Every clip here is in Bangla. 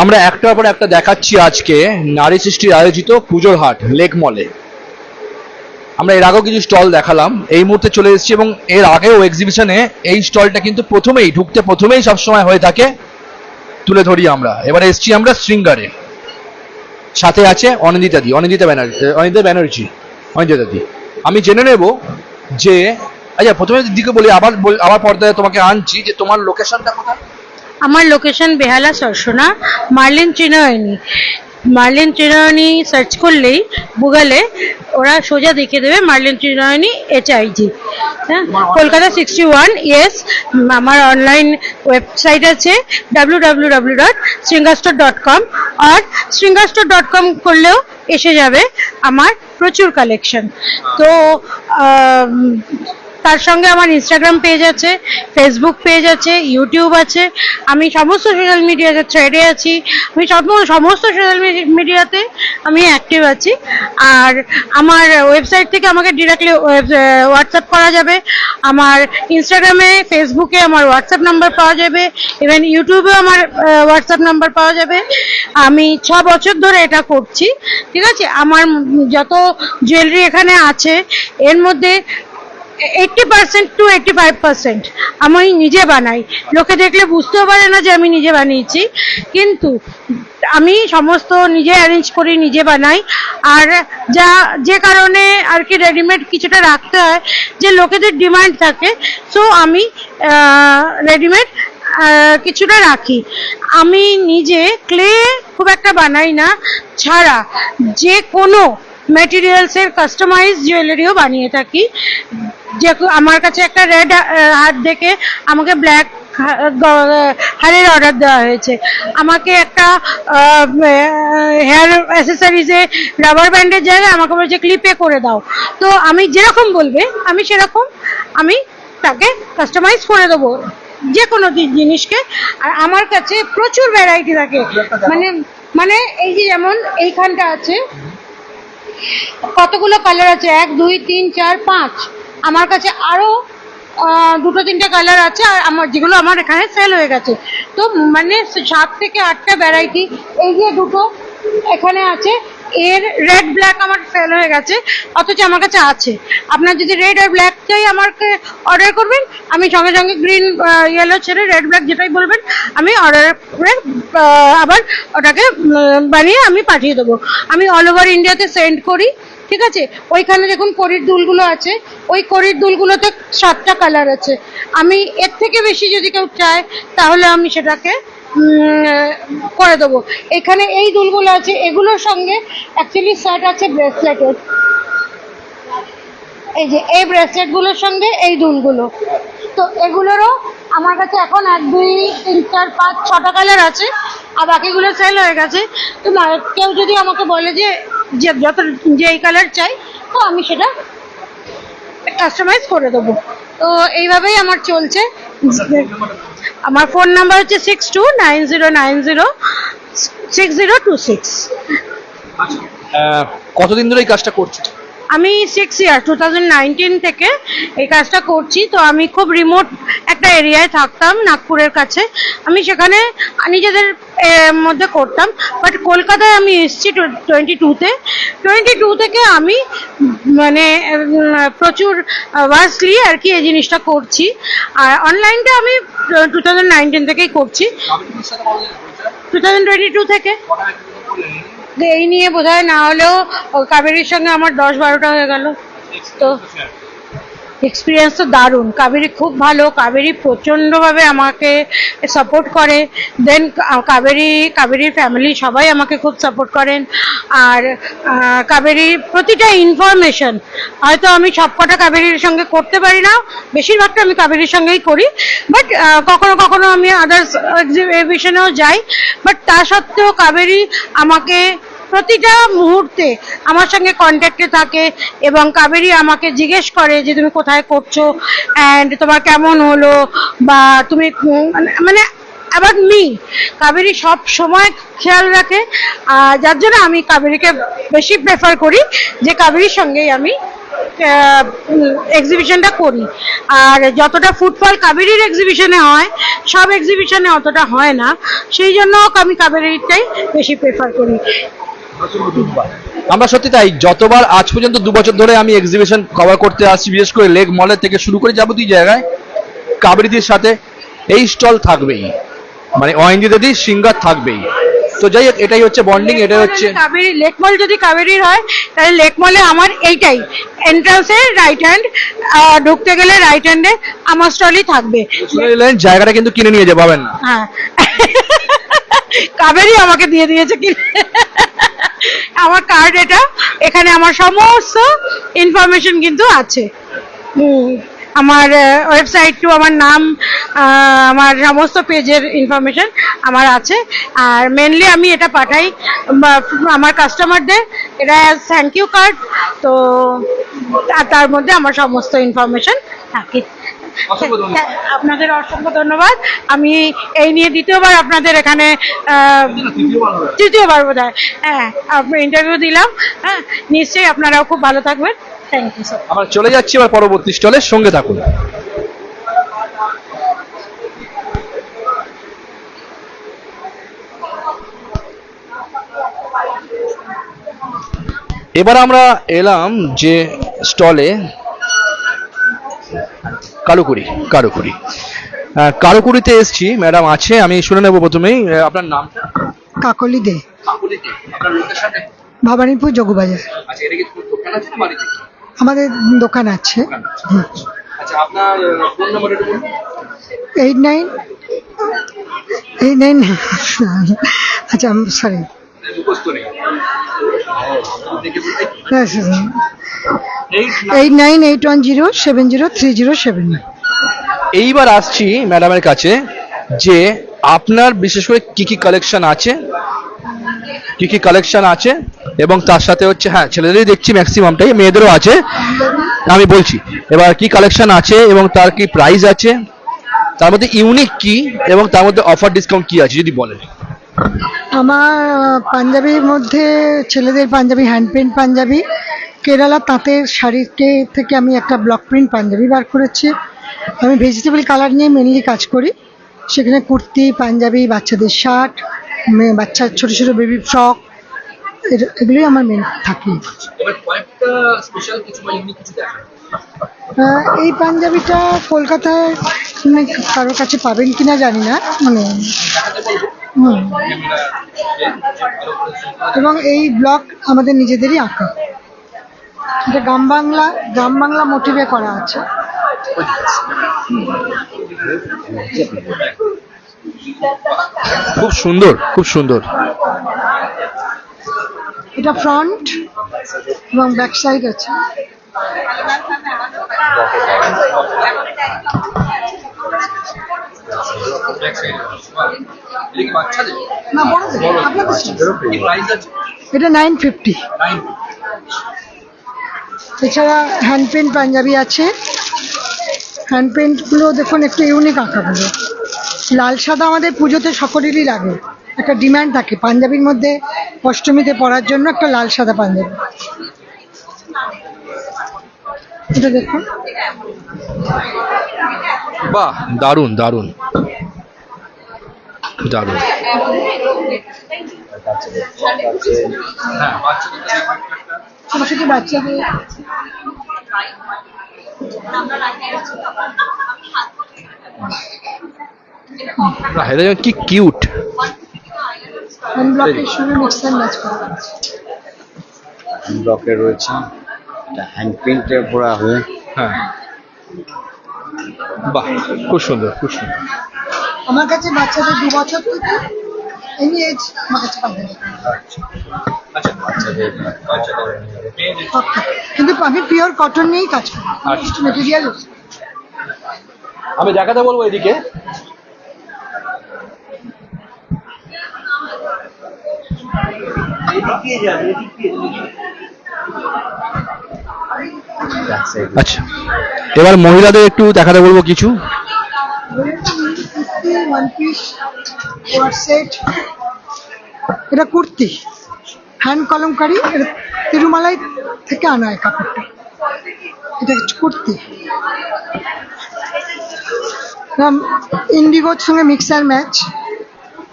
আমরা একটার পর একটা দেখাচ্ছি আজকে নারী সৃষ্টির আয়োজিত পুজোর হাট, লেক মলে আমরা এর আগেও কিছু স্টল দেখালাম, এই মুহূর্তে চলে এসেছি এবং এর আগেও এক্সিবিশনে এই স্টলটা কিন্তু প্রথমেই, ঢুকতে প্রথমেই সবসময় হয়ে থাকে। তুলে ধরি আমরা। এবার এসছি আমরা শৃঙ্গারে। সাথে আছে অনিন্দিতা দি, অনিন্দিতা ব্যানার্জি অনিন্দিতা ব্যানার্জি, অনিন্দিতা দি। আমি জেনে নেব যে আচ্ছা প্রথমে দিকে বলি, আবার আবার পর্দায় তোমাকে আনছি যে তোমার লোকেশনটা কোথায়? আমার লোকেশন বেহালা সরসোনা, মার্লিন চিনয়নি। মার্লিন চিনয়নি সার্চ করলেই গুগলে ওরা সোজা দেখিয়ে দেবে মার্লিন চিনয়নি এইচ আইজি হ্যাঁ? কলকাতা সিক্সটি ওয়ান ইয়েস আমার অনলাইন ওয়েবসাইট আছে W W W dot Shringastore dot com আর শৃঙ্গাস্টোর ডট কম করলেও এসে যাবে আমার প্রচুর কালেকশন তো তার সঙ্গে আমার ইনস্টাগ্রাম পেজ আছে ফেসবুক পেজ আছে ইউটিউব আছে। আমি সমস্ত সোশ্যাল মিডিয়াতে থ্রেডে আছি। আমি সম- সমস্ত সোশ্যাল মিডিয়াতে আমি অ্যাক্টিভ আছি। আর আমার ওয়েবসাইট থেকে আমাকে ডিরেক্টলি হোয়াটসঅ্যাপ করা যাবে। আমার ইনস্টাগ্রামে ফেসবুকে আমার হোয়াটসঅ্যাপ নাম্বার পাওয়া যাবে। ইভেন ইউটিউবেও আমার হোয়াটসঅ্যাপ নাম্বার পাওয়া যাবে। আমি ছ বছর ধরে এটা করছি। ঠিক আছে? আমার যত জুয়েলারি এখানে আছে, এর মধ্যে eighty percent to eighty five percent আমি নিজে বানাই। লোকে দেখলে বুঝতেও পারে না যে আমি নিজে বানিয়েছি। কিন্তু আমি সমস্ত নিজে অ্যারেঞ্জ করি, নিজে বানাই। আর যা, যে কারণে আর কি রেডিমেড কিছুটা রাখতে হয়, যে লোকেদের ডিমান্ড থাকে সো আমি রেডিমেড কিছুটা রাখি। আমি নিজে ক্লে খুব একটা বানাই না। ছাড়া যে কোনো ম্যাটেরিয়ালসের কাস্টমাইজ জুয়েলারিও বানিয়ে থাকি। যে আমার কাছে একটা রেড হাত দেখে আমাকে ব্ল্যাক হারের অর্ডার দেওয়া হয়েছে। আমাকে একটা হেয়ার অ্যাসেসরিজে রাবার ব্যান্ডের জায়গায় আমাকে বলছে ক্লিপে করে দাও। তো আমি যেরকম বলবে, আমি সেরকম আমি তাকে কাস্টমাইজ করে দেবো যে কোনো জিনিসকে। আর আমার কাছে প্রচুর ভ্যারাইটি থাকে। মানে মানে এই যে যেমন এইখানটা আছে কতগুলো কালার আছে? এক, দুই, তিন, চার, পাঁচ। আমার কাছে আরও দুটো, তিনটে কালার আছে আর আমার যেগুলো আমার এখানে সেল হয়ে গেছে। তো মানে সাত থেকে আটটা ভ্যারাইটি এই যে দুটো এখানে আছে। এর রেড ব্ল্যাক আমার সেল হয়ে গেছে, অথচ আমার কাছে আছে। আপনার যদি রেড আর ব্ল্যাক চাই আমাকে অর্ডার করবেন, আমি সঙ্গে সঙ্গে গ্রিন ইয়েলো ছেড়ে রেড ব্ল্যাক যেটাই বলবেন, আমি অর্ডার করে আবার ওটাকে বানিয়ে আমি পাঠিয়ে দেবো। আমি অল ওভার ইন্ডিয়াতে সেন্ড করি, ঠিক আছে? ওইখানে দেখুন করির দুলগুলো আছে, ওই করির দুলগুলোতে সাতটা কালার আছে। আমি এর থেকে বেশি যদি কেউ চায়, তাহলে আমি সেটাকে করে দেবো। এখানে এই দুলগুলো আছে, এগুলোর সঙ্গে অ্যাকচুয়ালি সেট আছে ব্রেসলেটের এই যে, এই ব্রেসলেটগুলোর সঙ্গে এই দুলগুলো। তো এগুলোরও আমার কাছে এখন এক, দুই, তিন, চার, পাঁচ, ছটা কালার আছে, আর বাকিগুলো সেল হয়ে গেছে। তো কেউ যদি আমাকে বলে যে যে যত, যে এই কালার চাই, তো আমি সেটা কাস্টমাইজ করে দেবো। তো এইভাবেই আমার চলছে। আমার ফোন নাম্বার হচ্ছে six two nine zero nine zero six zero two six. কতদিন ধরে এই কাজটা করছ? আমি সিক্স ইয়ার টু থেকে এই কাজটা করছি। তো আমি খুব রিমোট একটা এরিয়ায় থাকতাম নাগপুরের কাছে। আমি সেখানে নিজেদের মধ্যে করতাম। বাট কলকাতায় আমি এসেছি টোয়েন্টি টুতে টোয়েন্টি টু থেকে আমি মানে প্রচুর ওয়াসলি আর কি এই জিনিসটা করছি। আর অনলাইনটা আমি টু থাউজেন্ড নাইনটিন থেকেই করছি। টু থাউজেন্ড টোয়েন্টি টু থেকে। এই নিয়ে বোধ না হলেও কাবেরির কাবেরীর সঙ্গে আমার দশ বারোটা হয়ে গেল। তো এক্সপিরিয়েন্স তো দারুণ। কাবেরী খুব ভালো। কাবেরী প্রচণ্ডভাবে আমাকে সাপোর্ট করে। দেন কাবেরী কাবেরীর ফ্যামিলি সবাই আমাকে খুব সাপোর্ট করেন। আর আহ, কাবেরীর প্রতিটা ইনফরমেশন হয়তো আমি সবকটা কাবেরীর সঙ্গে করতে পারি না বেশিরভাগটা আমি কাবেরীর সঙ্গেই করি। বাট কখনো কখনো আমি আদার্স এক্সিবিশনেও যাই। বাট তা সত্ত্বেও কাবেরী আমাকে প্রতিটা মুহূর্তে আমার সঙ্গে কন্ট্যাক্টে থাকে এবং কাবেরী আমাকে জিজ্ঞেস করে যে তুমি কোথায় করছ অ্যান্ড তোমার কেমন হলো বা তুমি মানে- অ্যাবাউট মি কাবেরী সব সময় খেয়াল রাখে। আর যার জন্য আমি কাবেরীকে বেশি প্রেফার করি যে কাবেরীর সঙ্গেই আমি এক্সিবিশনটা করি। আর যতটা ফুটফল কাবেরির এক্সিবিশনে হয়, সব এক্সিবিশনে অতটা হয় না। সেই জন্য আমি কাবেরিটাই বেশি প্রেফার করি। আমরা সত্যি তাই যতবার আজ পর্যন্ত দু বছর ধরে আমি এক্সিবিশন কভার করতে আসছি বিশেষ করে লেক মলের থেকে শুরু করে যাবতীয় জায়গায় কাবেরিদির সাথে এই স্টল থাকবেই। মানে অয়েন্দিদি সিঙ্গার থাকবেই। তো যাই হোক এটাই হচ্ছে বন্ডিং এটাই হচ্ছে কাবেরি লেক মল যদি কাবেরির হয় তাহলে লেক মলে আমার এইটাই। এন্ট্রান্সে রাইট হ্যান্ড ঢুকতে গেলে রাইট হ্যান্ডে আমার স্টলই থাকবে। জায়গাটা কিন্তু কিনে নিয়ে যাবেন না। হ্যাঁ। কাবেরি আমাকে দিয়ে দিয়েছে কি আমার কার্ড এটা। এখানে আমার সমস্ত ইনফরমেশন কিন্তু আছে। আমার ওয়েবসাইট টু আমার নাম আমার সমস্ত পেজের ইনফরমেশন আমার আছে। আর মেনলি আমি এটা পাঠাই আমার কাস্টমারদের এটা থ্যাংক ইউ কার্ড তো তার মধ্যে আমার সমস্ত ইনফরমেশন থাকে। আপনাদের অসংখ্য ধন্যবাদ। আমি এই নিয়ে দ্বিতীয়বার আপনাদের এখানে আহ, তৃতীয়বার বোধ হয় হ্যাঁ আপনার ইন্টারভিউ দিলাম। হ্যাঁ নিশ্চয়ই আপনারাও খুব ভালো থাকবেন। থ্যাংক ইউ স্যার আমরা চলে যাচ্ছি এবার পরবর্তী স্টলের সঙ্গে থাকুন। এবার আমরা এলাম যে স্টলে কারুকুরি কারুকুরি আহ, কারুকুরিতে এসছি ম্যাডাম আছে আমি শুনে নেব প্রথমেই। আপনার নামটা কাকলি দে। ভবানীপুর যোগবাজার। আচ্ছা আমাদের দোকান আছে। আচ্ছা এইট নাইন এইট নাইন আচ্ছা sorry eight nine eight one zero seven zero three zero seven এইবার আসছি ম্যাডামের কাছে যে আপনার বিশেষ করে কি কি কালেকশন আছে? কি কি কালেকশন আছে? এবং তার সাথে হচ্ছে হ্যাঁ ছেলেদেরই দেখছি ম্যাক্সিমামটাই মেয়েদেরও আছে আমি বলছি। এবার কি কালেকশন আছে এবং তার কি প্রাইস আছে? তার মধ্যে ইউনিক কি এবং তার মধ্যে অফার ডিসকাউন্ট কি আছে যদি বলেন। আমার পাঞ্জাবির মধ্যে ছেলেদের পাঞ্জাবি হ্যান্ড প্রিন্ট পাঞ্জাবি কেরালা তাঁতের শাড়িকে থেকে আমি একটা ব্লক প্রিন্ট পাঞ্জাবি বার করেছি। আমি ভেজিটেবল কালার নিয়ে মেনলি কাজ করি। সেখানে কুর্তি পাঞ্জাবি বাচ্চাদের শার্ট মেয়ে বাচ্চার ছোট ছোট বেবি ফ্রক এগুলোই আমার মেন থাকে। এই পাঞ্জাবিটা কলকাতায় মানে কারোর কাছে পাবেন কিনা জানি না মানে হুম। এবং এই ব্লক আমাদের নিজেদেরই আঁকা। এটা গ্রাম বাংলা গ্রাম বাংলা মোটিভে করা আছে। খুব সুন্দর খুব সুন্দর। এটা ফ্রন্ট এবং ব্যাক সাইড আছে। না বড়। আপনাদের এটা নাইন ফিফটি এছাড়া হ্যান্ড পেন্ট পাঞ্জাবি আছে। হ্যান্ড পেন্টগুলো দেখুন একটু ইউনিক আঁকাগুলো। লাল সাদা আমাদের পুজোতে সকলেরই লাগে। একটা ডিমান্ড থাকে পাঞ্জাবির মধ্যে। অষ্টমীতে পরার জন্য একটা লাল সাদা পাঞ্জাবি। এটা দেখুন। বাহ দারুণ দারুণ। দারুণ। হ্যাঁ ছোট ছোট বাচ্চাদের যেন কি কিউট হ্যান্ড ব্লকের সঙ্গে মিক্স অ্যান্ড ম্যাচ করা আছে। ব্লকে রয়েছে এটা হ্যান্ড প্রিন্টে করা হয়ে। হ্যাঁ। বাহ খুব সুন্দর খুব সুন্দর। আমার কাছে বাচ্চাদের দু বছর থেকে এনি এজ আমার কাছে পাবেন বাচ্চাদের সব থাকে। কিন্তু আমি পিওর কটন নিয়েই কাজ করি আচ্ছা। মেটেরিয়াল আমি দেখাতে বলব এদিকে আচ্ছা এবার মহিলাদের একটু দেখাতে বলব কিছু ওয়ান পিস ওয়ার এটা কুর্তি। হ্যান্ড কলমকারি তিরুমালাই থেকে আনা হয় কাপড়টা। এটা কুর্তি। ইন্ডিগোর সঙ্গে মিক্সার ম্যাচ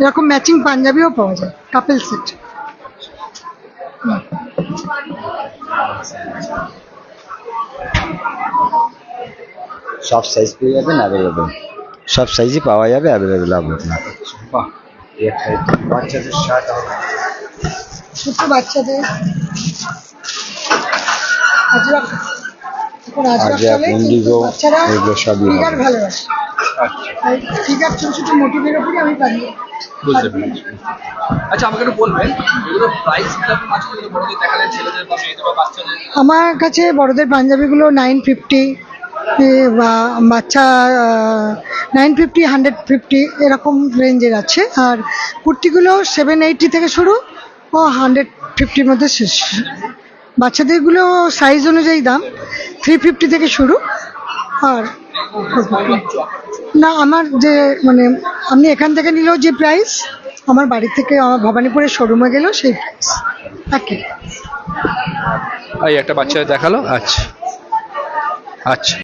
এরকম ম্যাচিং পাঞ্জাবিও পাওয়া যায় কাপেল সেট সব সাইজ পেয়ে যাবেন অ্যাভেলেবেল সব সাইজই পাওয়া যাবে অ্যাভেলেবেল আপনার। বাহ বাচ্চাদের শার্ট ছোট বাচ্চাদের। আজরাক আজরাক আজরাক, চলে কিন্তু ইন্ডিগো, এগুলো সবই ভালোবাসে। তাই ফিগার ছোট ছোট মোটিভের উপরে আমি পাঞ্জাবি বুঝতে পেরেছি। আচ্ছা আমাকে একটু বলবেন এগুলো প্রাইস কীরকম আছে? যেগুলো বড়দের দেখালেন ছেলেদের বা মেয়েদের বা বাচ্চাদের? আমার কাছে বড়দের পাঞ্জাবিগুলো নাইন ফিফটি বাচ্চা নাইন ফিফটি হান্ড্রেড ফিফটি এরকম রেঞ্জের আছে। আর কুর্তিগুলো সেভেন এইটটি থেকে শুরু, ও হান্ড্রেড ফিফটির মধ্যে শেষ। বাচ্চাদেরগুলো সাইজ অনুযায়ী দাম থ্রি ফিফটি থেকে শুরু। আর না, আমার যে মানে আপনি এখান থেকে নিলেও যে প্রাইস আমার বাড়ি থেকে, আমার ভবানীপুরের শোরুমে গেলেও সেই প্রাইস একই। একটা বাচ্চা দেখাল? আচ্ছা। আচ্ছা।